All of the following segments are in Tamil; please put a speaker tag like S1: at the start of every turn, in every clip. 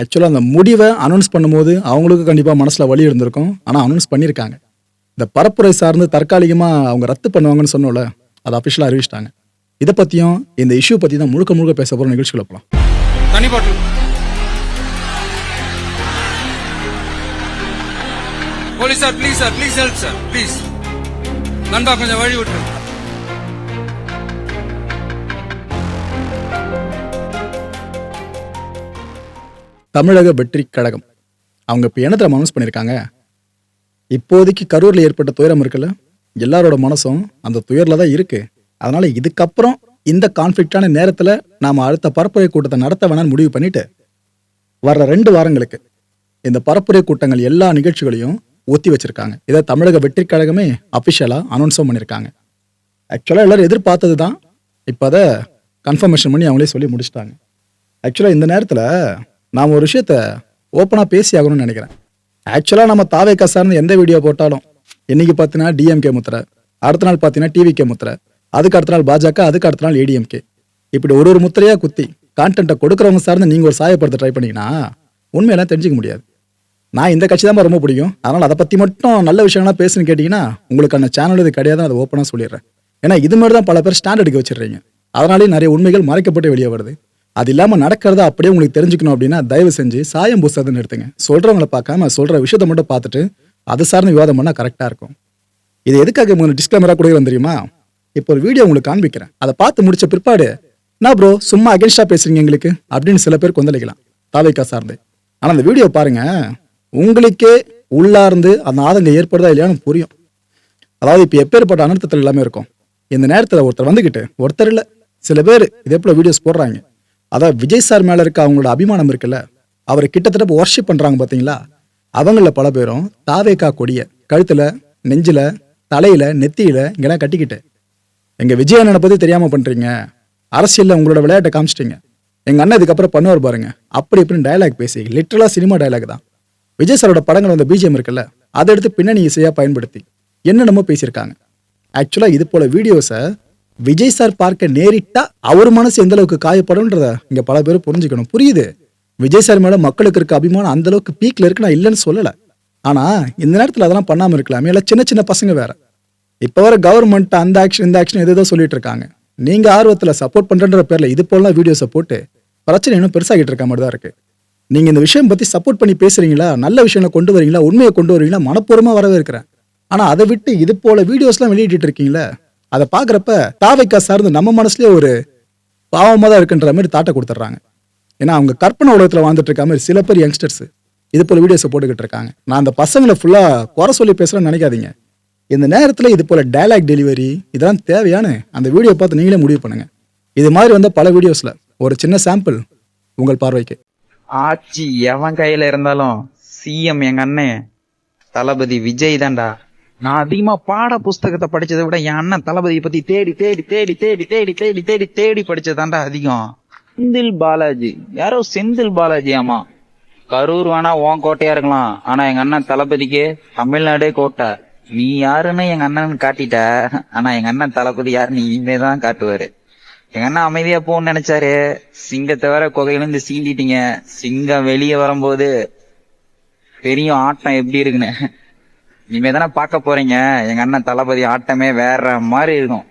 S1: ஆக்சுவலாக அந்த முடிவை அனௌன்ஸ் பண்ணும்போது அவங்களுக்கு கண்டிப்பாக மனசில் வலி இருந்திருக்கும். ஆனால் அனௌன்ஸ் பண்ணியிருக்காங்க இந்த பரப்புரை சார்ந்து தற்காலிகமாக அவங்க ரத்து பண்ணுவாங்கன்னு சொன்னோம்ல அதை அஃபிஷியலாக அறிவிச்சிட்டாங்க. இதை பற்றியும் இந்த இஷ்யூ பற்றி தான் முழுக்க முழுக்க பேச போகிற நிகழ்ச்சிகளை போகலாம்
S2: police sir please sir please help sir please நண்பா கொஞ்சம் வழி விட்டுருங்க.
S1: தமிழக வெற்றி கழகம். அவங்க இப்போ என்னத்தை அனௌன்ஸ் பண்ணியிருக்காங்க இப்போதைக்கு கரூரில் ஏற்பட்ட துயரம் இருக்குல்ல? எல்லாரோட மனசும் அந்த துயரில் தான் இருக்குது அதனால் இதுக்கப்புறம் இந்த கான்ஃப்ளிக்டான நேரத்தில் நாம் அடுத்த பரப்புரை கூட்டத்தை நடத்த வேணாம்னு முடிவு பண்ணிட்டு வர்ற ரெண்டு வாரங்களுக்கு இந்த பரப்புரை கூட்டங்கள் எல்லா நிகழ்ச்சிகளையும் ஒத்தி வச்சிருக்காங்க. இதை தமிழக வெற்றி கழகமே அஃபிஷியலாக அனௌன்ஸும் பண்ணியிருக்காங்க ஆக்சுவலாக எல்லாரும் எதிர்பார்த்தது தான். இப்போ அதை கன்ஃபர்மேஷன் பண்ணி அவங்களே சொல்லி முடிச்சிட்டாங்க. ஆக்சுவலாக இந்த நேரத்தில் நாம் ஒரு விஷயத்த ஓப்பனாக பேசி ஆகணும்னு நினைக்கிறேன். ஆக்சுவலாக நம்ம தாவேக்கா சார்ந்து எந்த வீடியோ போட்டாலும் இன்னைக்கு பார்த்தீங்கன்னா டிஎம்கே முத்திரை அடுத்த நாள் பார்த்தீங்கன்னா டிவிகே முத்திரை அதுக்கு அடுத்த நாள் பாஜக அதுக்கு அடுத்த நாள் ஏடிஎம்கே இப்படி ஒரு ஒரு முத்திரையாக குத்தி கான்டென்ட்டை கொடுக்குறவங்க சார்ந்து நீங்கள் ஒரு சாயப்படுத்த ட்ரை பண்ணிங்கன்னா உண்மையெல்லாம் தெரிஞ்சிக்க முடியாது. நான் இந்த கட்சி தான் ரொம்ப பிடிக்கும். அதனால் அதை பற்றி மட்டும் நல்ல விஷயங்கள்லாம் பேசுன்னு கேட்டிங்கன்னா உங்களுக்கான சேனல் இது கிடையாது அதை ஓப்பனாக சொல்லிடுறேன். ஏன்னா இது மாதிரி தான் பல பேர் ஸ்டாண்டர்டுக்கு எடுக்க வச்சிடுறீங்க. அதனாலேயே நிறைய உண்மைகள் மறைக்கப்பட்டு வெளியே வருது. அது இல்லாமல் நடக்கிறத அப்படியே உங்களுக்கு தெரிஞ்சுக்கணும் அப்படின்னா தயவு செஞ்சு சாயம் புஸ்தகத்தை எடுத்துங்க சொல்கிறவங்கள பார்க்காம சொல்கிற விஷயத்தை மட்டும் பார்த்துட்டு அது சார்ந்த விவாதம் பண்ணால் கரெக்டாக இருக்கும். இது எதுக்காக உங்களுக்கு டிஸ்கிளைமராக கூட தெரியுமா? இப்போ ஒரு வீடியோ உங்களுக்கு காண்பிக்கிறேன். அதை பார்த்து முடிச்ச பிற்பாடு நான் ப்ரோ சும்மா அகேன்ஸ்டாக பேசுறீங்க எங்களுக்கு? அப்படின்னு சில பேர் கொந்தளிக்கலாம் தாவைக்கா சார்ந்து. ஆனால் அந்த வீடியோ பாருங்க உங்களுக்கே உள்ளார்ந்து அந்த ஆதங்கம் ஏற்படுதா இல்லையான்னு புரியும். அதாவது இப்போ எப்பேற்பட்ட அனர்த்தத்தில் எல்லாமே இருக்கும். இந்த நேரத்தில் ஒருத்தர் வந்துக்கிட்டு ஒருத்தர் இல்லை சில பேர் இதே போல் வீடியோஸ் போடுறாங்க. அதாவது விஜய் சார் மேலே இருக்க அவங்களோட அபிமானம் இருக்குல்ல அவரை கிட்டத்தட்ட ஒர்ஷிப் பண்ணுறாங்க பார்த்தீங்களா அவங்கள பல பேரும் தாவேக்கா கொடிய கழுத்தில் நெஞ்சில் தலையில் நெத்தியில் இங்கெல்லாம் கட்டிக்கிட்டு எங்கள் விஜய் அண்ணனை பற்றி தெரியாமல் பண்ணுறீங்க அரசியலில் உங்களோட விளையாட்டை காமிச்சிட்டிங்க. எங்கள் அண்ணன் இதுக்கப்புறம் பண்ணுவார் பாருங்க. அப்படி இப்படின்னு டயலாக் பேசி லிட்டரலாக சினிமா டயலாக் தான். விஜய் சாரோட படங்கள் வந்த பிஜிஎம் இருக்குல்ல அதை எடுத்து பின்னணி இசையாக பயன்படுத்தி என்னென்னமோ பேசியிருக்காங்க. ஆக்சுவலாக இது போல் வீடியோஸை விஜய் சார் பார்க்க நேரிட்டா அவர் மனசு எந்த அளவுக்கு காயப்படும்ன்றத இங்க பல பேர் புரிஞ்சுக்கணும். புரியுது? விஜய் சார் மேல மக்களுக்கு இருக்க அபிமானம் அந்த அளவுக்கு பீக்ல இருக்கு நான் இல்லைன்னு சொல்லல. ஆனா இந்த நேரத்துல அதெல்லாம் பண்ணாம இருக்கலாமே. இல்லை சின்ன சின்ன பசங்க வேற. இப்ப வர கவர்மெண்ட் அந்த ஆக்ஷன் இந்த ஆக்ஷன் எதோ சொல்லிட்டு இருக்காங்க. நீங்க ஆர்வத்துல சப்போர்ட் பண்றன்ற பேர்ல இது போலாம் வீடியோஸை போட்டு பிரச்சனை இன்னும் பெருசாகிட்டு இருக்க மாதிரி தான் இருக்கு. நீங்க இந்த விஷயம் பத்தி சப்போர்ட் பண்ணி பேசுறீங்களா? நல்ல விஷயங்களை கொண்டு வரீங்களா? உண்மையை கொண்டு வரீங்களா? மனப்பூர்வமா வரவே இருக்கிறேன் ஆனா அதை விட்டு இது போல வீடியோஸ்லாம் வெளியிட்டு இருக்கீங்களே அதை பார்க்குறப்ப தாவைக்கா சார்ந்து நம்ம மனசுலேயே ஒரு பாவமாக தான் இருக்குன்ற மாதிரி தாட்டை கொடுத்துட்றாங்க. ஏன்னா அவங்க கற்பனை உலகத்தில் வாழ்ந்துட்டு இருக்க மாதிரி சில பேர் யங்ஸ்டர்ஸ் இது போல் வீடியோஸை போட்டுக்கிட்டு இருக்காங்க. நான் அந்த பசங்களை ஃபுல்லாக குறை சொல்லி பேசுகிறேன்னு நினைக்காதீங்க. இந்த நேரத்தில் இது போல் டைலாக் டெலிவரி இதெல்லாம் தேவையான அந்த வீடியோ பார்த்து நீங்களே முடிவு பண்ணுங்கள் இது மாதிரி வந்த பல வீடியோஸில் ஒரு சின்ன சாம்பிள் உங்கள் பார்வைக்கு.
S3: ஆட்சி எவன் கையில் இருந்தாலும் சிஎம் எங்கள் அண்ணன் தளபதி விஜய் தான்டா. நான் அதிகமா பாட புஸ்தகத்தை படிச்சதை விட என் அண்ணன் தளபதியை பத்தி தேடி தேடி தேடி தேடி தேடி தேடி தேடி தேடி படிச்சதாண்டா அதிகம். செந்தில் பாலாஜி. யாரோ செந்தில் பாலாஜி ஆமா. கரூர் வேணா உன் கோட்டையா இருக்கலாம். ஆனா எங்க அண்ணன் தளபதிக்கு தமிழ்நாடே கோட்டை. நீ யாருன்னு எங்க அண்ணன் காட்டிட்ட. ஆனா எங்க அண்ணன் தளபதி யாருன்னு இனிமே தான் காட்டுவாரு. எங்க அண்ணா அமைதியா போன்னு நினைச்சாரு. சிங்கத்தை வேற குகையிலிருந்து சீண்டிட்டீங்க. சிங்கம் வெளியே வரும்போது பெரிய ஆட்டம் எப்படி இருக்குன்னு. இனிமே தானே பார்க்க போறீங்க. எங்க அண்ணன் தளபதி ஆட்டமே வேற மாதிரி இருக்கும்.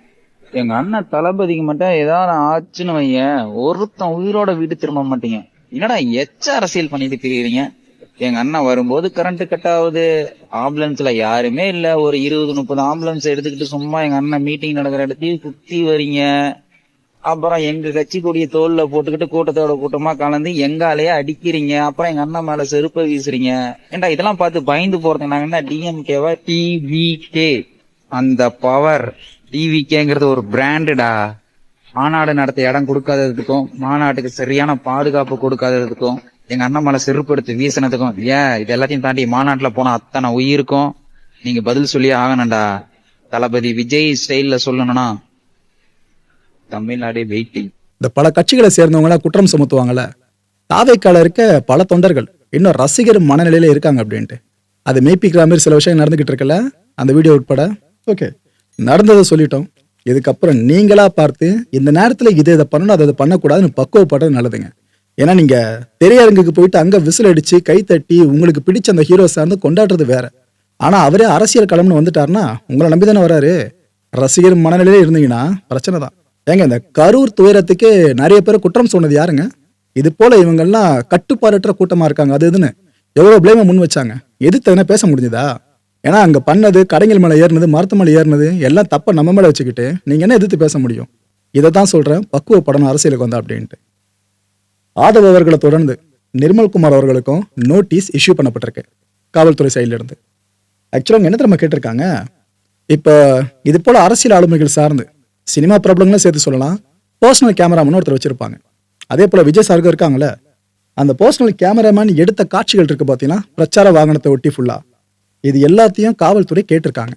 S3: எங்க அண்ணன் தளபதிக்கு மட்டும் ஏதாவது ஆச்சுன்னு வைங்க. ஒருத்தன் உயிரோட வீடு திரும்ப மாட்டீங்க. என்னடா எச்ச அரசியல் பண்ணிட்டு திரியுறீங்க எங்க அண்ணன் வரும்போது கரண்ட் கட் ஆகுது. ஆம்புலன்ஸ்ல யாருமே இல்ல. ஒரு இருபது முப்பது ஆம்புலன்ஸ் எடுத்துக்கிட்டு சும்மா எங்க அண்ணன் மீட்டிங் நடக்கிற இடத்தையும் சுத்தி வரீங்க அப்புறம் எங்க கட்சி கொடிய தோல்ல போட்டுக்கிட்டு கூட்டத்தோட கூட்டமா கலந்து எங்காலேயே அடிக்கிறீங்க? அப்புறம் எங்க அண்ணன் மேல செருப்பை வீசுறீங்க? ஏன்டா இதெல்லாம் பார்த்து பயந்து போறது? நாங்க என்ன டிஎம்கேவா டிவிகே அந்த பவர் டிவிகேங்கிறது ஒரு பிராண்டுடா மாநாடு நடத்த இடம் கொடுக்காததுக்கும் மாநாட்டுக்கு சரியான பாதுகாப்பு கொடுக்காததுக்கும் எங்க அண்ணன் மேல செருப்பு எடுத்து வீசினதுக்கும் ஏன் இது எல்லாத்தையும் தாண்டி மாநாட்டுல போன அத்தனை உயிருக்கும். நீங்க பதில் சொல்லி ஆகணும்டா. தளபதி விஜய் ஸ்டைல்ல சொல்லணும்னா தமிழ்நாடு வெயிட்டிங்.
S1: இந்த பல கட்சிகளை சேர்ந்தவங்களா குற்றம் சுமத்துவாங்கல்ல? தாவைக்கால இருக்க பல தொண்டர்கள் இன்னும் ரசிகர் மனநிலையில இருக்காங்க அப்படின்ட்டு. அது மெய்ப்பிக்கிற மாதிரி சில விஷயம் நடந்துகிட்டு இருக்குல்ல? அந்த வீடியோ உட்பட. ஓகே. நடந்ததை சொல்லிட்டோம். இதுக்கப்புறம் நீங்களா பார்த்து இந்த நேரத்தில் இது இதை பண்ணணும் அதை இதை பண்ணக்கூடாதுன்னு பக்குவப்படுறது நல்லதுங்க. ஏன்னா நீங்க திரையரங்குக்கு போயிட்டு அங்க விசில் அடிச்சு கை தட்டி உங்களுக்கு பிடிச்ச அந்த ஹீரோ சார்ந்து கொண்டாடுறது வேற. ஆனா அவரே அரசியல் களம்னு வந்துட்டாருன்னா உங்களை நம்பி தானே வராரு? ரசிகர் மனநிலையில இருந்தீங்கன்னா பிரச்சனை தான். ஏங்க இந்த கரூர் துயரத்துக்கு நிறைய பேர் குற்றம் சொன்னது யாருங்க? இது போல இவங்கெல்லாம் கட்டுப்பாடற்ற கூட்டமா இருக்காங்க. அது இதுன்னு எவ்வளவு பிளேம முன் வச்சாங்க? எதிர்த்து எதனா பேச முடிஞ்சுதா? ஏன்னா அங்க பண்ணது கடைகள் மேலே ஏறினது மரத்து மலை ஏறினது எல்லாம் தப்ப நம்ம மேல வச்சுக்கிட்டு நீங்க என்ன எதிர்த்து பேச முடியும்? இதை தான் சொல்றேன். பக்குவப்படணும் அரசியலுக்கு வந்தா அப்படின்ட்டு. ஆதவ் அவர்களை தொடர்ந்து நிர்மல்குமார் அவர்களுக்கும் நோட்டீஸ் இஷ்யூ பண்ணப்பட்டிருக்கு காவல்துறை சைட்லேருந்து ஆக்சுவலாக அவங்க என்ன திரும்ப கேட்டிருக்காங்க? இப்போ இது போல் அரசியல் ஆளுமைகள் சார்ந்து சினிமா பிரபலங்களும் சேர்த்து சொல்லலாம். பர்சனல் கேமராமேன் ஒருத்தர் வச்சிருப்பாங்க. அதே போல விஜய் சாருக்கு இருக்காங்கல்ல அந்த பர்சனல் கேமராமேன் எடுத்த காட்சிகள் இருக்கு பார்த்தீங்கன்னா பிரச்சார வாகனத்தை ஒட்டி ஃபுல்லா இது எல்லாத்தையும் காவல்துறை கேட்டிருக்காங்க.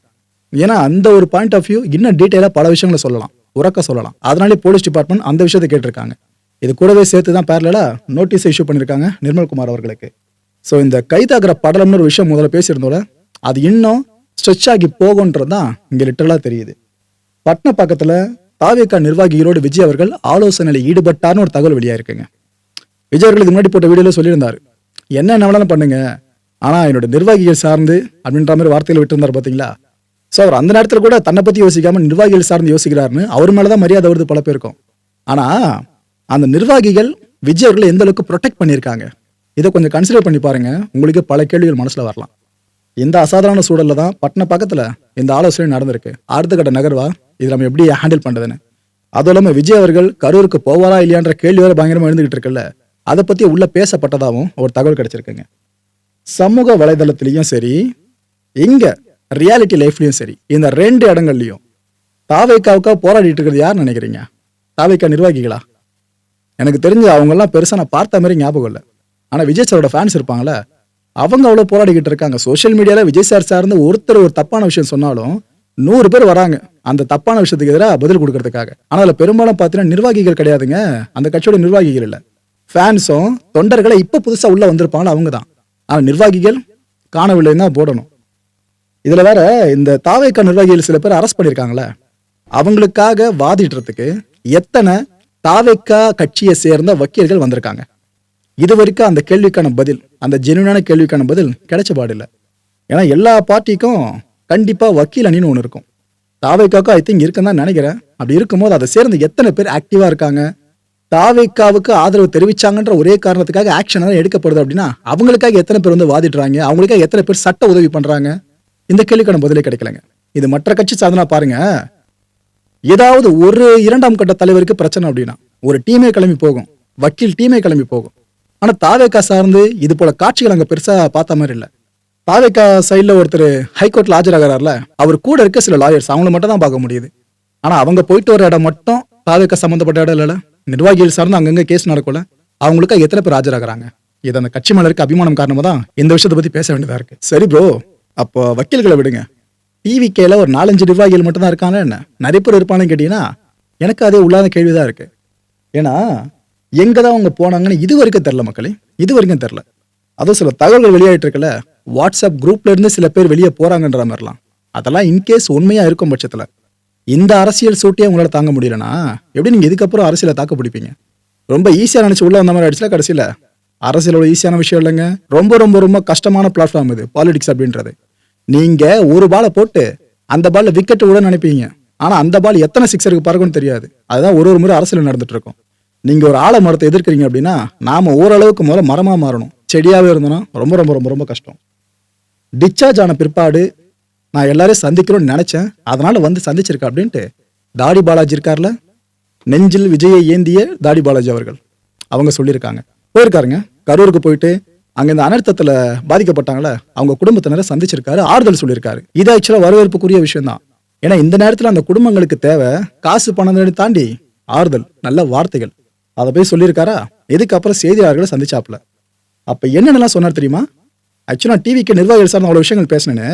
S1: ஏன்னா அந்த ஒரு பாயிண்ட் ஆஃப் வியூ இன்னும் டீட்டெயிலாக பல விஷயங்களை சொல்லலாம். உறக்க சொல்லலாம். அதனாலே போலீஸ் டிபார்ட்மெண்ட் அந்த விஷயத்தை கேட்டிருக்காங்க. இது கூடவே சேர்த்து தான் பேரலாக நோட்டீஸ் இஷ்யூ பண்ணியிருக்காங்க நிர்மல்குமார் அவர்களுக்கு. ஸோ இந்த கைதாகிற படலம்னு ஒரு விஷயம் முதல்ல பேசியிருந்தோட அது இன்னும் ஸ்ட்ரெச் ஆகி போகுன்றது தான் இங்கே லிட்டரலாக தெரியுது. பட்ன பக்கத்தில் தாவேக்கா நிர்வாகிகளோடு விஜய் அவர்கள் ஆலோசனையில் ஈடுபட்டார்னு ஒரு தகவல் வெளியாக இருக்குங்க. விஜய் அவர்கள் முன்னாடி போட்ட வீடியோல சொல்லியிருந்தார். என்ன என்ன வேணாலும் பண்ணுங்க. ஆனா என்னோட நிர்வாகிகள் சார்ந்து அப்படின்ற மாதிரி வார்த்தையில விட்டுருந்தாரு பாத்தீங்களா? ஸோ அவர் அந்த நேரத்தில் கூட தன்னை பத்தி யோசிக்காம நிர்வாகிகள் சார்ந்து யோசிக்கிறாருன்னு அவர் மேலதான் மரியாதை வருது பல பேருக்கும். ஆனா அந்த நிர்வாகிகள் விஜய் அவர்களை எந்த அளவுக்கு ப்ரொடெக்ட் பண்ணியிருக்காங்க? இதை கொஞ்சம் கன்சிடர் பண்ணி பாருங்க. உங்களுக்கு பல கேள்விகள் மனசுல வரலாம். இந்த அசாதாரண சூழல்ல தான் பட்டண பக்கத்துல இந்த ஆலோசனை நடந்திருக்கு. அடுத்த கட்ட நகர்வா? இது நம்ம எப்படி ஹேண்டில் பண்ணுறதுன்னு அதுவும் இல்லாமல் விஜய் அவர்கள் கரூருக்கு போவாரா இல்லையான்ற கேள்வி வேறு பயங்கரமாக எழுந்துகிட்டு இருக்குல்ல? அதை பற்றி உள்ளே பேசப்பட்டதாகவும் ஒரு தகவல் கிடச்சிருக்குங்க. சமூக வலைதளத்துலேயும் சரி இங்கே ரியாலிட்டி லைஃப்லையும் சரி இந்த ரெண்டு இடங்கள்லையும் தாவைக்காவுக்காக போராடிட்டு இருக்கிறது யார் நினைக்கிறீங்க? தாவைக்கா நிர்வாகிகளா? எனக்கு தெரிஞ்சு அவங்கெல்லாம் பெருசாக நான் பார்த்த மாதிரி ஞாபகம் இல்லை. ஆனால் விஜய் சாரோட ஃபேன்ஸ் இருப்பாங்களே அவங்க அவ்வளோ போராடிக்கிட்டு இருக்காங்க. சோஷியல் மீடியாவில் விஜய் சார் சார்ந்து ஒருத்தர் ஒரு தப்பான விஷயம் சொன்னாலும் நூறு பேர் வராங்க. அந்த தப்பான விஷயத்துக்கு எதிராக பதில் கொடுக்கறதுக்காக. ஆனால் அதில் பெரும்பாலும் பார்த்தீங்கன்னா நிர்வாகிகள் கிடையாதுங்க. அந்த கட்சியோட நிர்வாகிகள் இல்லை. ஃபேன்ஸும் தொண்டர்களை இப்போ புதுசாக உள்ளே வந்திருப்பாங்களோ அவங்க தான் ஆனால் நிர்வாகிகள் காணவில்லைன்னு தான் போடணும். இதில் வேற இந்த தாவேக்கா நிர்வாகிகள் சில பேர் அரெஸ்ட் பண்ணியிருக்காங்களே அவங்களுக்காக வாதிடுறதுக்கு எத்தனை தாவேக்கா கட்சியை சேர்ந்த வக்கீல்கள் வந்திருக்காங்க. இது வரைக்கும் அந்த கேள்விக்கான பதில் அந்த ஜெனுவனான கேள்விக்கான பதில் கிடைச்ச பாடில்லை ஏன்னா எல்லா பார்ட்டிக்கும் கண்டிப்பாக வக்கீல் அணின்னு ஒன்று இருக்கும். தாவேக்காவுக்கு ஐ திங்க் இருக்குன்னு தான் நினைக்கிறேன். அப்படி இருக்கும்போது அதை சேர்ந்து எத்தனை பேர் ஆக்டிவாக இருக்காங்க? தாவேக்காவுக்கு ஆதரவு தெரிவிச்சாங்கன்ற ஒரே காரணத்துக்காக ஆக்ஷன் தான் எடுக்கப்படுது அப்படின்னா அவங்களுக்காக எத்தனை பேர் வந்து வாதிடுறாங்க? அவங்களுக்காக எத்தனை பேர் சட்ட உதவி பண்ணுறாங்க இந்த கேள்விக்கான பதிலே கிடைக்கலங்க. இது மற்ற கட்சி சாதனா பாருங்க. ஏதாவது ஒரு இரண்டாம் கட்ட தலைவருக்கு பிரச்சனை அப்படின்னா ஒரு டீமே கிளம்பி போகும். வக்கீல் டீமே கிளம்பி போகும். ஆனால் தாவேக்கா சார்ந்து இது போல காட்சிகள் அங்கே பெருசாக பார்த்த மாதிரி இல்லை. பாவேக்கா சைடில் ஒருத்தர் ஹைகோர்ட்டில் ஆஜராகிறார்ல அவர் கூட இருக்க சில லாயர்ஸ் அவங்கள மட்டும் தான் பார்க்க முடியுது. ஆனால் அவங்க போயிட்டு வர இடம் மட்டும் பாவேக்கா சம்மந்தப்பட்ட இடம் இல்லைல்ல. நிர்வாகிகள் சார்ந்து அங்கங்கே கேஸ் நடக்கல அவங்களுக்கு எத்தனை பேர் ஆஜராகிறாங்க? இது அந்த கட்சி மேல இருக்க அபிமானம் காரணமாக தான் இந்த விஷயத்தை பற்றி பேச வேண்டியதாக இருக்கு. சரி ப்ரோ அப்போ வக்கீல்களை விடுங்க. டிவிகேல ஒரு நாலஞ்சு நிர்வாகிகள் மட்டும் தான் இருக்காங்க என்ன? நிறைய பேர் இருப்பானுன்னு கேட்டீங்கன்னா எனக்கு அதே உள்ளாத கேள்விதான் இருக்கு. ஏன்னா எங்கே தான் அவங்க போனாங்கன்னு இது வரைக்கும் தெரில மக்களே இது வரைக்கும் தெரில அதுவும் சில தகவல்கள் வெளியாகிட்டு இருக்குல்ல வாட்ஸ்அப் குரூப்லேருந்து சில பேர் வெளியே போகிறாங்கன்ற மாதிரிலாம். அதெல்லாம் இன்கேஸ் உண்மையாக இருக்கும் பட்சத்தில். இந்த அரசியல் சூட்டியே உங்களால் தாங்க முடியலனா? எப்படி நீங்கள் இதுக்கப்புறம் அரசியலை தாக்க பிடிப்பீங்க? ரொம்ப ஈஸியாக நினச்சி உள்ள வந்த மாதிரி ஆயிடுச்சுல கடைசியில். அரசியலோட ஈஸியான விஷயம் இல்லைங்க. ரொம்ப ரொம்ப ரொம்ப கஷ்டமான பிளாட்ஃபார்ம் இது பாலிடிக்ஸ் அப்படின்றது. நீங்கள் ஒரு பாலை போட்டு அந்த பாலில் விக்கெட் விட நினைப்பீங்க ஆனால் அந்த பால் எத்தனை சிக்ஸருக்கு பறக்கும்னு தெரியாது. அதுதான் ஒரு ஒரு முறை அரசியல் நடந்துட்டு இருக்கும் நீங்கள் ஒரு ஆல மரத்தை எதிர்க்கிறீங்க அப்படின்னா நாம் ஓரளவுக்கு முதல்ல மரமாக மாறணும். செடியாகவே இருந்தோம்னா ரொம்ப ரொம்ப ரொம்ப ரொம்ப கஷ்டம். டிஸ்சார்ஜ் ஆன பிற்பாடு நான் எல்லாரையும் சந்திக்கணும்னு நினைச்சேன். அதனால வந்து சந்திச்சிருக்கேன் அப்படின்ட்டு தாடி பாலாஜி இருக்கார்ல? நெஞ்சில் விஜயை ஏந்திய தாடி பாலாஜி அவர்கள். அவங்க சொல்லியிருக்காங்க. போயிருக்காருங்க. கரூருக்கு போயிட்டு அங்க இந்த அனர்த்தத்துல பாதிக்கப்பட்டாங்களே அவங்க குடும்பத்தினரை சந்திச்சிருக்காரு ஆறுதல் சொல்லியிருக்காரு. இது ஆக்சுவலா வரவேற்புக்குரிய விஷயம் தான் ஏன்னா இந்த நேரத்துல அந்த குடும்பங்களுக்கு தேவை காசு பணம் தாண்டி ஆறுதல் நல்ல வார்த்தைகள். அதை போய் சொல்லியிருக்காரா? இதுக்கப்புறம் செய்தியாளர்களை சந்திச்சாப்ல அப்ப என்னென்னலாம் சொன்னார் தெரியுமா? ஆக்சுவலா டிவிக்கு நிர்வாகிகள் சார் அவ்வளோ விஷயங்கள் பேசினேன்னு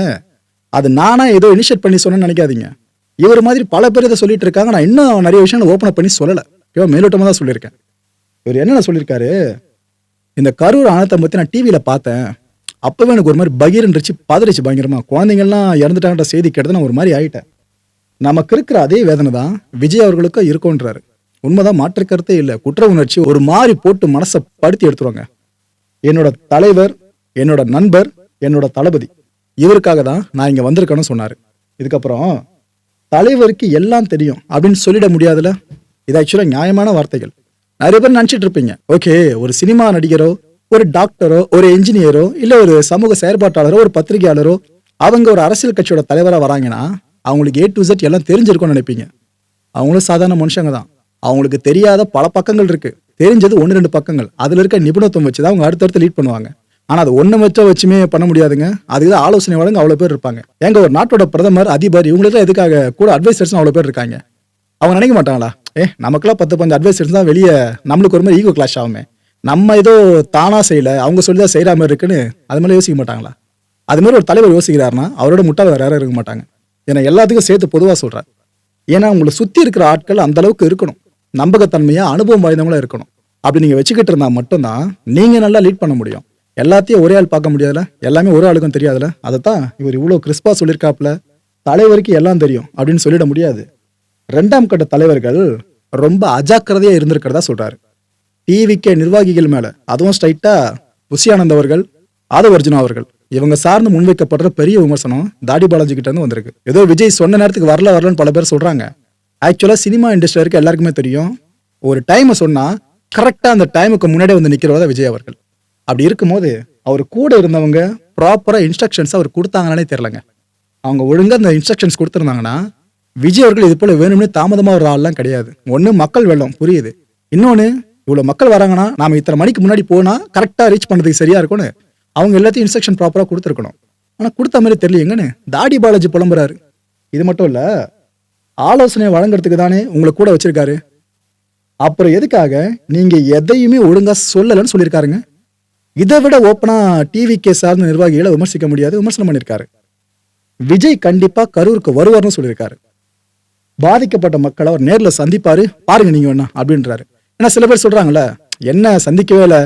S1: அது நானாக ஏதோ இனிஷியேட் பண்ணி சொன்னேன்னு நினைக்காதீங்க. இவர் மாதிரி பல பேர் இதை சொல்லிட்டு இருக்காங்க. நான் இன்னும் நிறைய விஷயங்கள் ஓப்பன் பண்ணி சொல்லலை. இவன் மேலோட்டமாக தான் சொல்லியிருக்கேன். இவர் என்னென்ன சொல்லியிருக்காரு? இந்த கரூர் ஆனத்தை பற்றி நான் டிவியில் பார்த்தேன். அப்போவே எனக்கு ஒரு மாதிரி பகீர்ன்றுச்சு பதறிச்சு பயங்கரமாக குழந்தைங்கள்லாம் இறந்துட்டாங்கன்ற செய்தி கேட்டது நான் ஒரு மாதிரி ஆகிட்டேன் நமக்கு இருக்கிற அதே வேதனை தான் விஜய் அவர்களுக்கும் இருக்கும்ன்றாரு. உண்மைதான் மாற்று கருத்தே இல்லை. குற்ற உணர்ச்சி ஒரு மாதிரி போட்டு மனசை படுத்தி எடுத்துருவாங்க. என்னோட தலைவர் என்னோட நண்பர் என்னோட தளபதி. இவருக்காக தான் நான் இங்கே வந்திருக்கேன்னு சொன்னார். இதுக்கப்புறம் தலைவருக்கு எல்லாம் தெரியும் அப்படின்னு சொல்லிட முடியாதுல்ல இது ஆக்சுவலாக நியாயமான வார்த்தைகள். நிறைய பேர் நினச்சிட்டு இருப்பீங்க. ஓகே ஒரு சினிமா நடிகரோ ஒரு டாக்டரோ ஒரு என்ஜினியரோ இல்லை ஒரு சமூக செயற்பாட்டாளரோ ஒரு பத்திரிகையாளரோ அவங்க ஒரு அரசியல் கட்சியோட தலைவராக வராங்கன்னா அவங்களுக்கு ஏ டு ஜெட் எல்லாம் தெரிஞ்சிருக்கும்னு நினைப்பீங்க. அவங்களும் சாதாரண மனுஷங்க தான். அவங்களுக்கு தெரியாத பல பக்கங்கள் இருக்குது தெரிஞ்சது ஒன்று ரெண்டு பக்கங்கள். அதில் இருக்க நிபுணத்துவம் வச்சு தான் அவங்க அடுத்தடுத்து லீட் பண்ணுவாங்க. ஆனால் அது ஒன்று வச்சா வச்சுமே பண்ண முடியாதுங்க. அதுக்கு தான் ஆலோசனை வழங்க அவ்வளோ பேர் இருப்பாங்க. எங்கள் ஒரு நாட்டோட பிரதமர் அதிபர் இவங்களுக்கு எதுக்காக கூட அட்வைசர்ஸ் அவ்வளோ பேர் இருக்காங்க. அவங்க நினைக்க மாட்டாங்களா? ஏ நமக்குலாம் பத்து பஞ்சு அட்வைசர்ஸ் தான் வெளியே நம்மளுக்கு ஒரு மாதிரி ஈகோ கிளாஷ் ஆகுமே. நம்ம ஏதோ தானாக செய்யலை அவங்க சொல்லி தான் செய்கிற மாதிரி இருக்குன்னு அது மாதிரி யோசிக்க மாட்டாங்களா? அது மாதிரி ஒரு தலைவர் யோசிக்கிறாருன்னா அவரோட முட்டாள் வேற யாரும் இருக்க மாட்டாங்க. ஏன்னா எல்லாத்துக்கும் சேர்த்து பொதுவாக சொல்கிறேன் ஏன்னா உங்களை சுற்றி இருக்கிற ஆட்கள் அந்த அளவுக்கு இருக்கணும். நம்பகத்தன்மையாக அனுபவம் வாய்ந்தவங்களாக இருக்கணும். அப்படி நீங்கள் வச்சுக்கிட்டு இருந்தால் மட்டும்தான் நீங்கள் நல்லா லீட் பண்ண முடியும். எல்லாத்தையும் ஒரே ஆள் பார்க்க முடியாதுல? எல்லாமே ஒரு ஆளுக்கும் தெரியாதுல? அதைத்தான் இவர் இவ்வளோ கிறிஸ்பா சொல்லியிருக்காப்புல தலைவருக்கு எல்லாம் தெரியும் அப்படின்னு சொல்லிட முடியாது. ரெண்டாம் கட்ட தலைவர்கள் ரொம்ப அஜாக்கிரதையாக இருந்திருக்கிறதா சொல்கிறாரு டிவிக்கே நிர்வாகிகள் மேலே அதுவும் ஸ்ட்ரைட்டாக புஷியானந்த் அவர்கள் ஆதவ அர்ஜுனா அவர்கள். இவங்க சார்ந்து முன்வைக்கப்படுற பெரிய விமர்சனம் தாடி பாலாஜி கிட்ட இருந்து வந்திருக்கு. ஏதோ விஜய் சொன்ன நேரத்துக்கு வரல வரலன்னு பல பேர் சொல்கிறாங்க ஆக்சுவலாக சினிமா இண்டஸ்ட்ரியில் இருக்க எல்லாருக்குமே தெரியும். ஒரு டைமை சொன்னால் கரெக்டாக அந்த டைமுக்கு முன்னாடி வந்து நிக்கிறவங்க விஜய் அவர்கள். அப்படி இருக்கும்போது அவர் கூட இருந்தவங்க ப்ராப்பராக இன்ஸ்ட்ரக்ஷன்ஸ் அவர் கொடுத்தாங்கன்னே தெரிலங்க அவங்க ஒழுங்காக அந்த இன்ஸ்ட்ரக்ஷன்ஸ் கொடுத்துருந்தாங்கன்னா விஜய் அவர்கள் இது போல் வேணும்னே தாமதமாக ஒரு ஆள்லாம் கிடையாது. ஒன்று மக்கள் வெள்ளம் புரியுது. இன்னொன்று இவ்வளோ மக்கள் வராங்கன்னா நாம் இத்தனை மணிக்கு முன்னாடி போனால் கரெக்டாக ரீச் பண்ணுறதுக்கு சரியாக இருக்கும்னு அவங்க எல்லாத்தையும் இன்ஸ்ட்ரக்ஷன் ப்ராப்பராக கொடுத்துருக்கணும். ஆனால் கொடுத்த மாதிரி தெரியலையேங்கன்னு தாடி பாலாஜி புலம்புறாரு. இது மட்டும் இல்லை ஆலோசனை வழங்குறதுக்கு தானே உங்களை கூட வச்சிருக்காரு. அப்புறம் எதுக்காக நீங்கள் எதையுமே ஒழுங்காக சொல்லலைன்னு சொல்லியிருக்காருங்க? இதை விட ஓப்பனா டிவி கே சார்ந்த நிர்வாகிகளை விமர்சிக்க முடியாது விமர்சனம் பண்ணியிருக்காரு. விஜய் கண்டிப்பா கரூருக்கு வருவார்னு சொல்லியிருக்காரு. பாதிக்கப்பட்ட மக்களை அவர் நேரில் சந்திப்பாரு பாருங்க நீங்க வேணா அப்படின்றாரு. ஏன்னா சில பேர் சொல்றாங்கல்ல என்ன சந்திக்கவே இல்லை.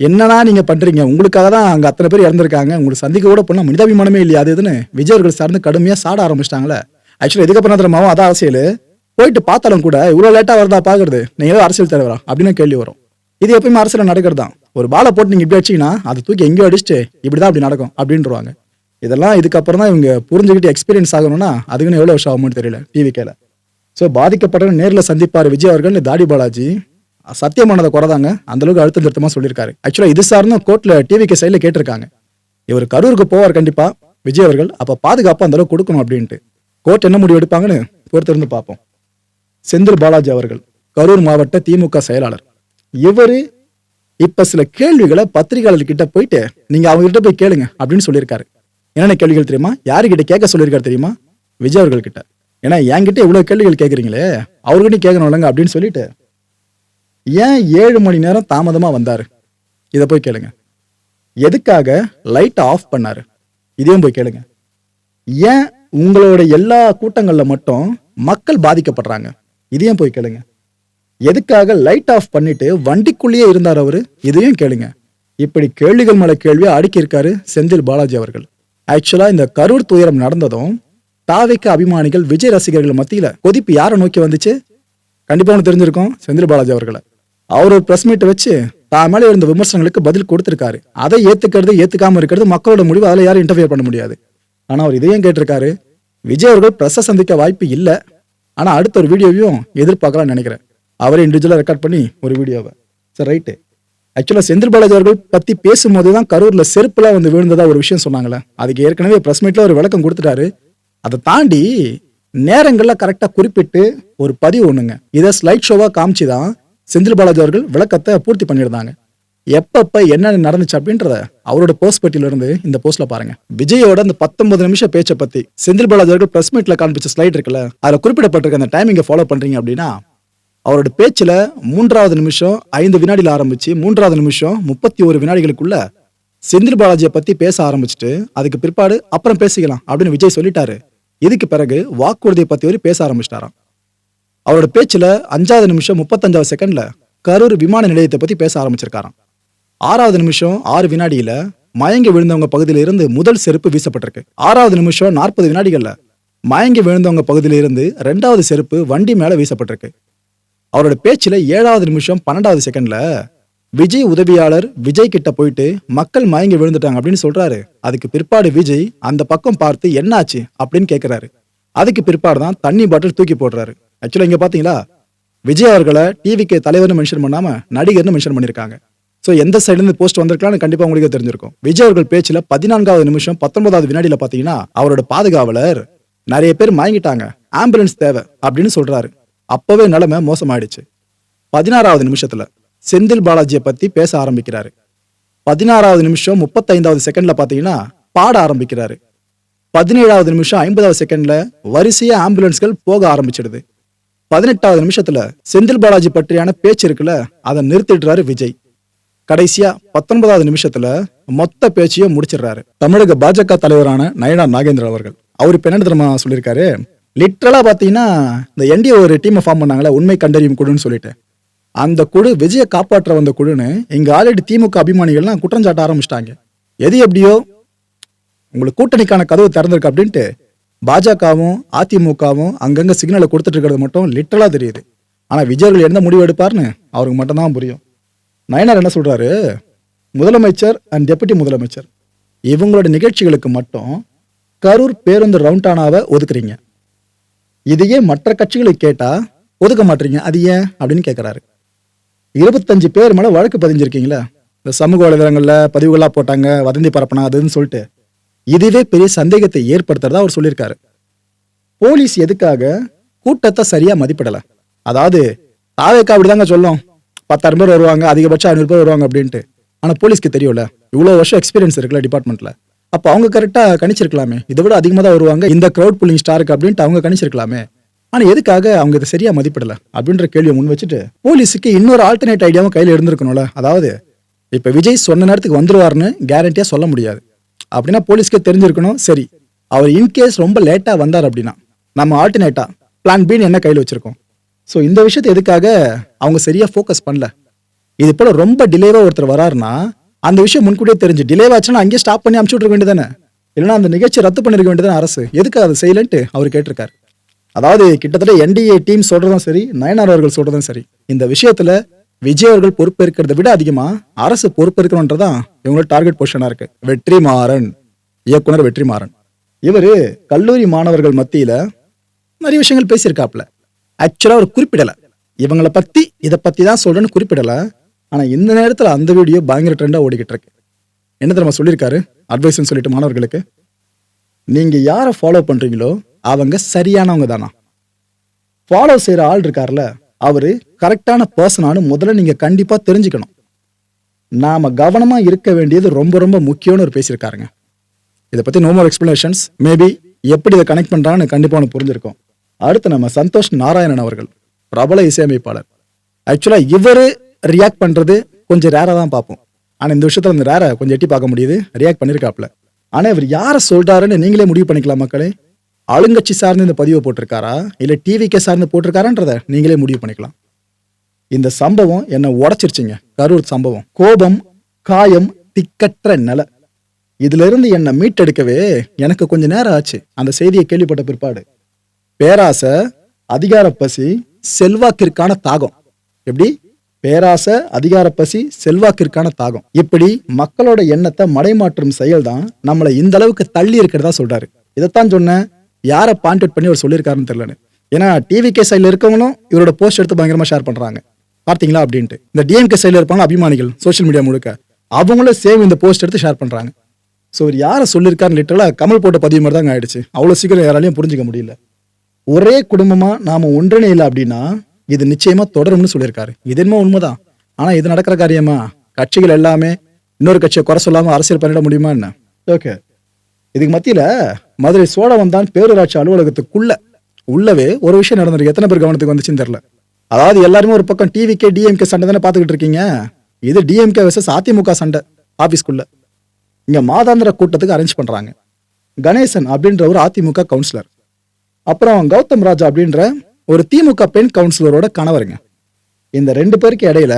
S1: என்னன்னா நீங்க பண்றீங்க? உங்களுக்காக தான் அங்க அத்தனை பேர் இறந்திருக்காங்க. உங்களுக்கு சந்திக்க கூட பண்ண மனிதாபிமானமே இல்லையா? அது இதுன்னு விஜய் அவர்கள் சார்ந்து கடுமையா சாட ஆரம்பிச்சிட்டாங்களே ஆக்சுவலி இதுக்கப்புறம் தெரியுமாவும் அதான் அரசியல். போயிட்டு பார்த்தாலும் கூட இவ்வளோ லேட்டாக வருதா? பார்க்குறது நீங்க ஏதோ அரசியல் தலைவரா? அப்படின்னு கேள்வி வரும். இது எப்பயுமே அரசியல் நடக்கிறது தான் ஒரு பாலை போட்டு நீங்கள் இப்படி வச்சீங்கன்னா அதை தூக்கி எங்கேயோ அடிச்சுட்டு இப்படி தான் அப்படி நடக்கும் அப்படின்றவாங்க இதெல்லாம் இதுக்கப்புறம் தான் இவங்க புரிஞ்சுக்கிட்டு எக்ஸ்பீரியன்ஸ் ஆகணும்னா அதுக்குன்னு எவ்வளோ வருஷம் ஆகும்னு தெரியல டிவிக்கேல ஸோ பாதிக்கப்பட்டவங்க நேரில் சந்திப்பார் விஜய் அவர்கள் தாடி பாலாஜி. சத்தியமானதை குறைதாங்க. அந்தளவுக்கு அழுத்தம் திருத்தமா சொல்லியிருக்காரு. ஆக்சுவலாக இது சார்ந்த கோர்ட்டில் டிவிக்கு சைடில் கேட்டிருக்காங்க. இவர் கரூருக்கு போவார் கண்டிப்பாக விஜய் அவர்கள். அப்போ பாதுகாப்பு அந்த அளவுக்கு கொடுக்கணும் அப்படின்ட்டு. கோர்ட் என்ன முடிவு எடுப்பாங்கன்னு பொறுத்திருந்து பார்ப்போம். செந்தில் பாலாஜி அவர்கள் கரூர் மாவட்ட திமுக செயலாளர். இவர் இப்ப சில கேள்விகளை பத்திரிகையாளர் கிட்ட போயிட்டு நீங்க அவங்க கிட்ட போய் கேளுங்க அப்படின்னு சொல்லியிருக்காரு. என்னென்ன கேள்விகள் தெரியுமா? யாருக்கிட்ட கேட்க சொல்லியிருக்காரு தெரியுமா? விஜய் அவர்கள்கிட்ட. ஏன்னா என்கிட்ட இவ்வளவு கேள்விகள் கேட்குறீங்களே அவர்கிட்ட கேட்கணும் இல்லைங்க அப்படின்னு சொல்லிட்டு ஏன் ஏழு மணி நேரம் தாமதமா வந்தாரு? இதை போய் கேளுங்க. எதுக்காக லைட்டை ஆஃப் பண்ணாரு? இதையும் போய் கேளுங்க. ஏன் உங்களோட எல்லா கூட்டங்களில் மட்டும் மக்கள் பாதிக்கப்படுறாங்க? இதையும் போய் கேளுங்க. எதுக்காக லைட் ஆஃப் பண்ணிட்டு வண்டிக்குள்ளேயே இருந்தார் அவரு? இதையும் கேளுங்க. இப்படி கேள்விகள் மேல கேள்வியை அடுக்கியிருக்காரு செந்தில் பாலாஜி அவர்கள். ஆக்சுவலா இந்த கரூர் துயரம் நடந்ததும் தாவைக்கு அபிமானிகள் விஜய் ரசிகர்கள் மத்தியில கொதிப்பு யாரை நோக்கி வந்துச்சு? கண்டிப்பா உனக்கு தெரிஞ்சிருக்கும் செந்தில் பாலாஜி அவர்களை. அவர் ஒரு பிரஸ் மீட் வச்சு தான் மேலே இருந்த விமர்சனங்களுக்கு பதில் கொடுத்துருக்காரு. அதை ஏத்துக்கிறது ஏத்துக்காம இருக்கிறது மக்களோட முடிவு அதில் யாரும் இன்டர்ஃபியர் பண்ண முடியாது. ஆனால் அவர் இதையும் கேட்டிருக்காரு விஜய் அவர்கள் பிரஸ்ஸை சந்திக்க வாய்ப்பு இல்லை. ஆனால் அடுத்த ஒரு வீடியோவையும் எதிர்பார்க்கலாம்னு நினைக்கிறேன். அவரே இண்டிவிஜுவலாக ரெக்கார்ட் பண்ணி ஒரு வீடியோவை. சார் ரைட்டு ஆக்சுவலாக செந்தில் பாலாஜி அவர்கள் பற்றி பேசும்போது தான் கரூரில் செருப்புலாம் வந்து விழுந்ததாக ஒரு விஷயம் சொன்னாங்களே. அதுக்கு ஏற்கனவே ப்ரெஸ் மீட்டில் ஒரு விளக்கம் கொடுத்துட்டாரு. அதை தாண்டி நேரங்களில் கரெக்டாக குறிப்பிட்டு ஒரு பதிவு ஒன்றுங்க இதை ஸ்லைட் ஷோவாக காமிச்சு தான் செந்தில் பாலாஜி அவர்கள் விளக்கத்தை பூர்த்தி பண்ணியிருந்தாங்க. எப்பப்போ என்ன நடந்துச்சு அப்படின்றத அவரோட போஸ்ட் பட்டியல இருந்து இந்த போஸ்ட்ல பாருங்க. விஜயோட அந்த பத்தொன்பது நிமிஷம் பேச்சை பத்தி செந்தில் பாலாஜி அவர்கள் பிரஸ் மீட்ல காண்பிச்ச ஸ்லைட் இருக்குல்ல அதுல குறிப்பிடப்பட்டிருக்க அந்த டைமிங்கை ஃபாலோ பண்றீங்க அப்படின்னா அவரோட பேச்சில் மூன்றாவது நிமிஷம் ஐந்து வினாடியில் ஆரம்பித்து மூன்றாவது நிமிஷம் முப்பத்தி ஒரு வினாடிகளுக்குள்ள செந்தில் பாலாஜியை பற்றி பேச ஆரம்பிச்சுட்டு அதுக்கு பிற்பாடு அப்புறம் பேசிக்கலாம் அப்படின்னு விஜய் சொல்லிட்டாரு. இதுக்கு பிறகு வாக்குறுதியை பற்றி வரை பேச ஆரம்பிச்சிட்டாராம். அவரோட பேச்சில் அஞ்சாவது நிமிஷம் முப்பத்தஞ்சாவது செகண்டில் கரூர் விமான நிலையத்தை பற்றி பேச ஆரம்பிச்சிருக்காராம். ஆறாவது நிமிஷம் ஆறு வினாடியில் மயங்கி விழுந்தவங்க பகுதியிலிருந்து முதல் செருப்பு வீசப்பட்டிருக்கு. ஆறாவது நிமிஷம் நாற்பது வினாடிகளில் மயங்கி விழுந்தவங்க பகுதியிலிருந்து ரெண்டாவது செருப்பு வண்டி மேலே வீசப்பட்டிருக்கு. அவரோட பேச்சில் ஏழாவது நிமிஷம் பன்னெண்டாவது செகண்ட்ல விஜய் உதவியாளர் விஜய் கிட்ட போயிட்டு மக்கள் மயங்கி விழுந்துட்டாங்க அப்படின்னு சொல்றாரு. அதுக்கு பிற்பாடு விஜய் அந்த பக்கம் பார்த்து என்னாச்சு? அப்படின்னு கேட்குறாரு அதுக்கு பிற்பாடு தான் தண்ணி பாட்டில் தூக்கி போடுறாரு. ஆக்சுவலாக இங்கே பார்த்தீங்களா விஜய் அவர்களை டிவிக்கு தலைவர்னு மென்ஷன் பண்ணாமல் நடிகர்னு மென்ஷன் பண்ணியிருக்காங்க ஸோ எந்த சைடுலேருந்து போஸ்ட் வந்திருக்கலாம்னு கண்டிப்பாக உங்களுக்கு தெரிஞ்சிருக்கும். விஜய் அவர்கள் பேச்சில் பதினான்காவது நிமிஷம் பத்தொன்பதாவது வினாடியில் பார்த்தீங்கன்னா அவரோட பாதுகாவலர் நிறைய பேர் மயங்கிட்டாங்க. ஆம்புலன்ஸ் தேவை அப்படின்னு சொல்கிறாரு அப்பவே நிலைமை மோசமாயிடுச்சு. பதினாறாவது நிமிஷத்துல செந்தில் பாலாஜியை பத்தி பேச ஆரம்பிக்கிறாரு. பதினாறாவது நிமிஷம் முப்பத்தைந்தாவது செகண்ட்ல பாத்தீங்கன்னா பாட ஆரம்பிக்கிறாரு. பதினேழாவது நிமிஷம் ஐம்பதாவது செகண்ட்ல வரிசையா ஆம்புலன்ஸ்கள் போக ஆரம்பிச்சிடுது. பதினெட்டாவது நிமிஷத்துல செந்தில் பாலாஜி பற்றியான பேச்சு இருக்குல்ல அதை நிறுத்திடுறாரு விஜய். கடைசியா பத்தொன்பதாவது நிமிஷத்துல மொத்த பேச்சையும் முடிச்சிடுறாரு. தமிழக பாஜக தலைவரான நயனா நாகேந்திரன் அவர்கள். அவர் இப்ப என்ன தெரியுமா சொல்லியிருக்காரு? லிட்ரலாக பார்த்தீங்கன்னா இந்த என்டிஏ ஒரு டீமை ஃபார்ம் பண்ணாங்களே உண்மை கண்டறியும் குழுன்னு சொல்லிட்டு. அந்த குழு விஜயை காப்பாற்ற வந்த குழுன்னு எங்கள் ஆல்ரெடி திமுக அபிமானிகள்லாம் குற்றம் சாட்ட ஆரம்பிச்சிட்டாங்க. எது எப்படியோ? உங்களுக்கு கூட்டணிக்கான கதவு திறந்திருக்கு அப்படின்ட்டு பாஜகவும் அதிமுகவும் அங்கங்கே சிக்னலை கொடுத்துட்டு இருக்கிறது மட்டும் லிட்டரலா தெரியுது. ஆனால் விஜயர்கள் எந்த முடிவு எடுப்பார்னு அவருக்கு மட்டும்தான் புரியும். நயனார் என்ன சொல்கிறாரு முதலமைச்சர் அண்ட் டெபுட்டி முதலமைச்சர். இவங்களோட நிகழ்ச்சிகளுக்கு மட்டும் கரூர் பேருந்து ரவுண்டானாவை ஒதுக்குறீங்க. இதையே மற்ற கட்சிகளுக்கு கேட்டா ஒதுக்க மாட்டீங்க. அது ஏன்? அப்படின்னு கேட்குறாரு இருபத்தஞ்சு பேர் மேல வழக்கு பதிஞ்சிருக்கீங்களா? இந்த சமூக வலைதளங்களில் பதிவுகளாக போட்டாங்க வதந்தி பரப்பினா அதுன்னு சொல்லிட்டு. இதுவே பெரிய சந்தேகத்தை ஏற்படுத்துறதா அவர் சொல்லியிருக்காரு. போலீஸ் எதுக்காக கூட்டத்தை சரியா மதிப்பிடலை? அதாவது தாவேக்கா அப்படிதாங்க சொல்லும். பத்தாயிரம் பேர் வருவாங்க அதிகபட்சம் ஐநூறு பேர் வருவாங்க அப்படின்ட்டு. ஆனால் போலீஸ்க்கு தெரியும்ல இவ்வளோ வருஷம் எக்ஸ்பீரியன்ஸ் இருக்குல்ல டிபார்ட்மெண்ட்ல அப்போ அவங்க கரெக்டா கணிச்சிருக்கலாமே. இதை விட அதிகமாக தான் வருவாங்க. இந்த க்ரௌட் புல்லிங் ஸ்டாருக்கு அப்படின்ட்டு அவங்க கணிச்சிருக்கலாமே. ஆனா எதுக்காக அவங்க இதை சரியா மதிப்பிடல? அப்படின்ற கேள்வியை முன் வச்சுட்டு போலீஸுக்கு இன்னொரு ஆல்டர்னேட் ஐடியாவும் கையில இருந்திருக்கணும்ல. அதாவது இப்ப விஜய் சொன்ன நேரத்துக்கு வந்துருவாருன்னு கேரண்டியா சொல்ல முடியாது. அப்படின்னா போலீஸ்க்கே தெரிஞ்சிருக்கணும். சரி அவர் இன்கேஸ் ரொம்ப லேட்டா வந்தார் அப்படின்னா நம்ம ஆல்டர்னேட்டா பிளான் பின்னு என்ன கையில் வச்சிருக்கோம்? ஸோ இந்த விஷயத்தை எதுக்காக அவங்க சரியா ஃபோக்கஸ் பண்ணல? இது போல ரொம்ப டிலேவா ஒருத்தர் வராருன்னா அந்த விஷயம் முன்கூட்டியே தெரிஞ்சு டிலே ஆச்சுன்னா அங்கேயே ஸ்டாப் பண்ணி அமுச்சு விட்ருக்க வேண்டியதானே இல்லைன்னா அந்த நிகழ்ச்சி ரத்து பண்ணிருக்க வேண்டியதானே அரசு? எதுக்கு அதை செய்யலன்ட்டு அவர் கேட்டிருக்காரு. அதாவது கிட்டத்தட்ட என்டிஏ டீம் சொல்றதும் சரி நயனார் அவர்கள் சொல்றதும் சரி இந்த விஷயத்துல விஜய் அவர்கள் பொறுப்பேற்கிறத விட அதிகமா அரசு பொறுப்பேற்கணுன்றதான் இவங்களோட டார்கெட் பொசிஷனா இருக்கு. வெற்றிமாறன் இயக்குனர் வெற்றிமாறன். இவர் கல்லூரி மாணவர்கள் மத்தியில நிறைய விஷயங்கள் பேசியிருக்காப்ல ஆக்சுவலா அவர் குறிப்பிடல. இவங்களை பத்தி இதை பத்தி தான் சொல்றேன்னு குறிப்பிடல. ஆனால் இந்த நேரத்தில் அந்த வீடியோ பயங்கர ட்ரெண்டாக ஓடிக்கிட்டு இருக்கு. என்ன தெரியுமா சொல்லியிருக்காரு? அட்வைஸ்ன்னு சொல்லிட்டு மாணவர்களுக்கு. நீங்கள் யாரை ஃபாலோ பண்ணுறீங்களோ அவங்க சரியானவங்க தானா? ஃபாலோ செய்கிற ஆள் இருக்கார்ல அவர் கரெக்டான பர்சனானு முதல்ல நீங்கள் கண்டிப்பாக தெரிஞ்சுக்கணும். நாம் கவனமாக இருக்க வேண்டியது ரொம்ப ரொம்ப முக்கியம்னு ஒரு பேசியிருக்காருங்க. இதை பற்றி நோ மோர் எக்ஸ்பிளனேஷன்ஸ் மேபி எப்படி இதை கனெக்ட் பண்ணுறான்னு கண்டிப்பாக புரிஞ்சிருக்கோம். அடுத்து நம்ம சந்தோஷ் நாராயணன் அவர்கள் பிரபல இசையமைப்பாளர். ஆக்சுவலாக இவர் ரியாக்ட் பண்ணுறது கொஞ்சம் ரேராக தான் பார்ப்போம். ஆனால் இந்த விஷயத்தில் அந்த ரேரை கொஞ்சம் எட்டி பார்க்க முடியுது. ரியாக்ட் பண்ணியிருக்காப்ல ஆனால் இவர் யாரை சொல்கிறாருன்னு நீங்களே முடிவு பண்ணிக்கலாம் மக்களே. ஆளுங்கட்சி சார்ந்து இந்த பதிவை போட்டிருக்காரா? இல்லை டிவிக்கே சார்ந்து போட்டிருக்காரான்றதை நீங்களே முடிவு பண்ணிக்கலாம். இந்த சம்பவம் என்னை உடச்சிருச்சிங்க. கரூர் சம்பவம். கோபம் காயம் திக்கற்ற நிலை. இதிலிருந்து என்னை மீட்டெடுக்கவே எனக்கு கொஞ்சம் நேரம் ஆச்சு. அந்த செய்தியை கேள்விப்பட்ட பிற்பாடு. பேராசை அதிகார பசி செல்வாக்கிற்கான தாகம். எப்படி? பேராசை அதிகாரப்பசி செல்வாக்கிற்கான தாகம். இப்படி மக்களோட எண்ணத்தை மடைமாற்றும் செயல் தான் நம்மளை இந்த அளவுக்கு தள்ளி இருக்கிறதா சொல்றாரு. இதைத்தான் சொன்னேன். யாரை பாண்டட் பண்ணி அவர் சொல்லியிருக்காருன்னு தெரியலன்னு. ஏன்னா டிவிகே சைடில் இருக்கவங்களும் இவரோட போஸ்ட் எடுத்து பயங்கரமா ஷேர் பண்றாங்க. பார்த்தீங்களா அப்படின்ட்டு. இந்த டிஎம்கே சைடில் இருப்பாங்க அபிமானிகள் சோஷியல் மீடியா முழுக்க. அவங்களும் சேம் இந்த போஸ்ட் எடுத்து ஷேர் பண்றாங்க. ஸோ இவர் யாரை சொல்லியிருக்காருன்னு லிட்டரலாக கமல் போட்ட பதிவு மாதிரி தாங்க ஆயிடுச்சு. அவ்வளோ சீக்கிரம் யாராலையும் புரிஞ்சிக்க முடியல. ஒரே குடும்பமாக நாம் ஒன்றிணையில அப்படின்னா இது நிச்சயமா தொடரும்னு சொல்லியிருக்காரு. இது என்னமோ உண்மைதான். ஆனா இது நடக்கிற காரியமா? கட்சிகள் எல்லாமே இன்னொரு கட்சியை குறை சொல்லாம அரசியல் பண்ணிட முடியுமா என்ன? ஓகே. இதுக்கு மத்தியில மதுரை சோழவந்தான் பேரூராட்சி அலுவலகத்துக்குள்ள உள்ளவே ஒரு விஷயம் நடந்திருக்கு. எத்தனை பேர் கவனத்துக்கு வந்துச்சுன்னு தெரியல. அதாவது எல்லாருமே ஒரு பக்கம் டிவிக்கே டிஎம்கே சண்டை தானே பார்த்துக்கிட்டு இருக்கீங்க? இது டிஎம்கே வர்சஸ் அதிமுக சண்டை ஆஃபீஸ்க்குள்ள இங்க மாதாந்திர கூட்டத்துக்கு அரேஞ்ச் பண்றாங்க. கணேசன் அப்படின்ற ஒரு அதிமுக கவுன்சிலர் அப்புறம் கௌதம் ராஜா அப்படின்ற ஒரு திமுக பெண் கவுன்சிலரோட கணவருங்க. இந்த ரெண்டு பேருக்கு இடையில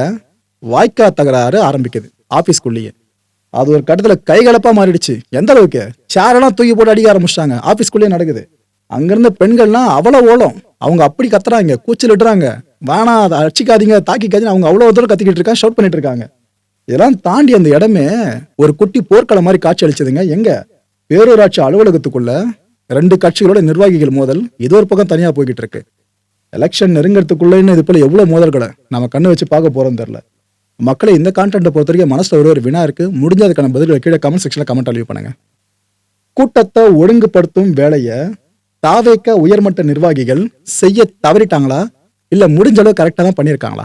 S1: வாய்க்கா தகராறு ஆரம்பிக்குது ஆஃபீஸ்க்குள்ளேயே அது ஒரு கட்டத்தில் கைகலப்பா மாறிடுச்சு. எந்த அளவுக்கு? சேரெல்லாம் தூக்கி போட்டு அடிக்க ஆரம்பிச்சிட்டாங்க. ஆஃபீஸ்க்குள்ளேயே நடக்குது. அங்கிருந்த பெண்கள்லாம் அவ்வளோ ஓலம். அவங்க அப்படி கத்துறாங்க. கூச்சல் இடுறாங்க வேணாம் அதை அடிச்சிக்காதீங்க. தாக்கிக்காதீங்க அவங்க அவ்வளோ தூரம் கத்திக்கிட்டு இருக்காங்க. ஷவுட் பண்ணிட்டு இருக்காங்க. இதெல்லாம் தாண்டி அந்த இடமே ஒரு குட்டி போர்க்களை மாதிரி காட்சி அளிச்சதுங்க. எங்க? பேரூராட்சி அலுவலகத்துக்குள்ள ரெண்டு கட்சிகளோட நிர்வாகிகள் மோதல். இது ஒரு பக்கம் தனியாக போய்கிட்டு இருக்கு. எலெக்ஷன் நெருங்கிறதுக்குள்ளேன்னு இது போல் எவ்வளோ மோதல்களை நம்ம கண்ணு வச்சு பார்க்க போகிறோம் தெரில மக்களை இந்த கான்டென்ட்டை பொறுத்த வரைக்கும் மனசில் ஒரு ஒரு வினா இருக்கு. முடிஞ்சதுக்கான பதில்களை கீழே கமெண்ட் செக்ஷனில் கமெண்ட் அழிவு பண்ணுங்க. கூட்டத்தை ஒழுங்குபடுத்தும் வேலையை தாவேக்க உயர்மட்ட நிர்வாகிகள் செய்ய தவறிட்டாங்களா? இல்லை முடிஞ்ச அளவு கரெக்டாக தான் பண்ணியிருக்காங்களா?